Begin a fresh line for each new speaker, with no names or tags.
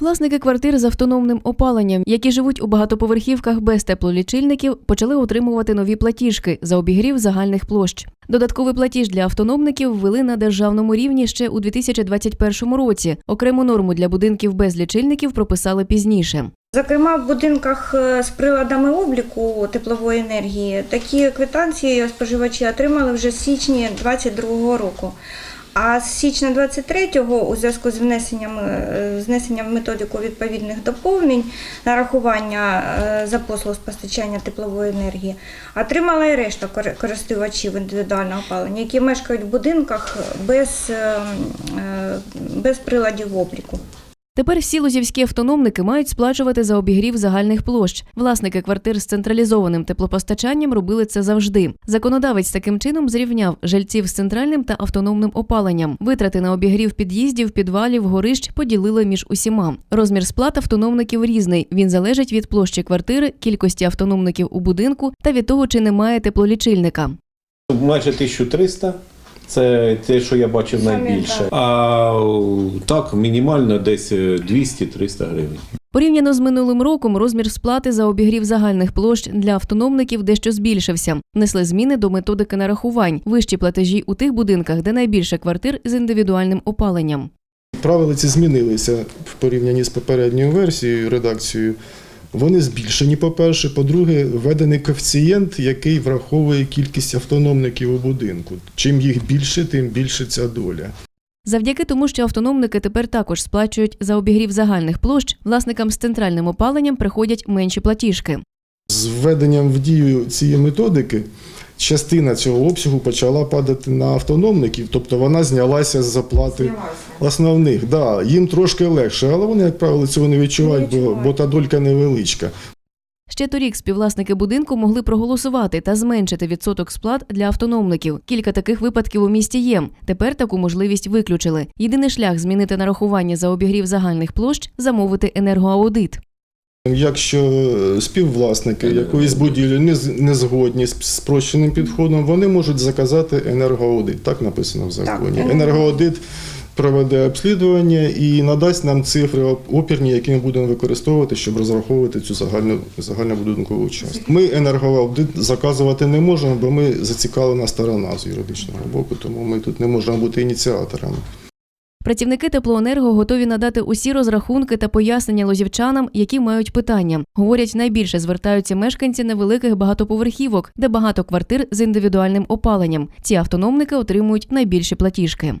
Власники квартир з автономним опаленням, які живуть у багатоповерхівках без теплолічильників, почали отримувати нові платіжки за обігрів загальних площ. Додатковий платіж для автономників ввели на державному рівні ще у 2021 році. Окрему норму для будинків без лічильників прописали пізніше.
Зокрема, в будинках е, з приладами обліку теплової енергії такі квитанції споживачі отримали вже з січня 2022 року. А з січня 23-го у зв'язку з внесенням, е, знесенням методику відповідних доповнень нарахування е, за послуг з постачання теплової енергії отримала і решта користувачів індивідуального опалення, які мешкають в будинках без, е, е, без приладів обліку.
Тепер всі лозівські автономники мають сплачувати за обігрів загальних площ. Власники квартир з централізованим теплопостачанням робили це завжди. Законодавець таким чином зрівняв жильців з центральним та автономним опаленням. Витрати на обігрів під'їздів, підвалів, горищ поділили між усіма. Розмір сплат автономників різний. Він залежить від площі квартири, кількості автономників у будинку та від того, чи немає теплолічильника.
Майже 1300. Це те, що я бачив найбільше. А так, мінімально десь е, 200-300 гривень.
Порівняно з минулим роком розмір сплати за обігрів загальних площ для автономників дещо збільшився. Внесли зміни до методики нарахувань, вищі платежі у тих будинках, де найбільше квартир з індивідуальним опаленням.
Правила ці змінилися в порівнянні з попередньою версією, редакцією. Вони збільшені, по-перше. По-друге, введений коефіцієнт, який враховує кількість автономників у будинку. Чим їх більше, тим більше ця доля.
Завдяки тому, що автономники тепер також сплачують за обігрів загальних площ, власникам з центральним опаленням приходять менші платіжки.
З введенням в дію цієї методики частина цього обсягу почала падати на автономників, тобто вона знялася з заплати основних. Да, їм трошки легше, але вони, як правило, цього не відчувають,
Не
бо, бо та долька невеличка.
Ще торік співвласники будинку могли проголосувати та зменшити відсоток сплат для автономників. Кілька таких випадків у місті є. Тепер таку можливість виключили. Єдиний шлях змінити нарахування за обігрів загальних площ замовити енергоаудит.
Якщо співвласники якоїсь будівлі не, не згодні з спрощеним підходом, вони можуть заказати енергоаудит. Так написано в законі. Енергоаудит проведе обслідування і надасть нам цифри опірні, які ми будемо використовувати, щоб розраховувати цю загальну загальнобудинкову частку. Ми енергоаудит заказувати не можемо, бо ми зацікавлена сторона з юридичного боку, тому ми тут не можемо бути ініціаторами.
Працівники теплоенерго готові надати усі розрахунки та пояснення лозівчанам, які мають питання. Говорять, найбільше звертаються мешканці невеликих багатоповерхівок, де багато квартир з індивідуальним опаленням. Ці автономники отримують найбільші платіжки.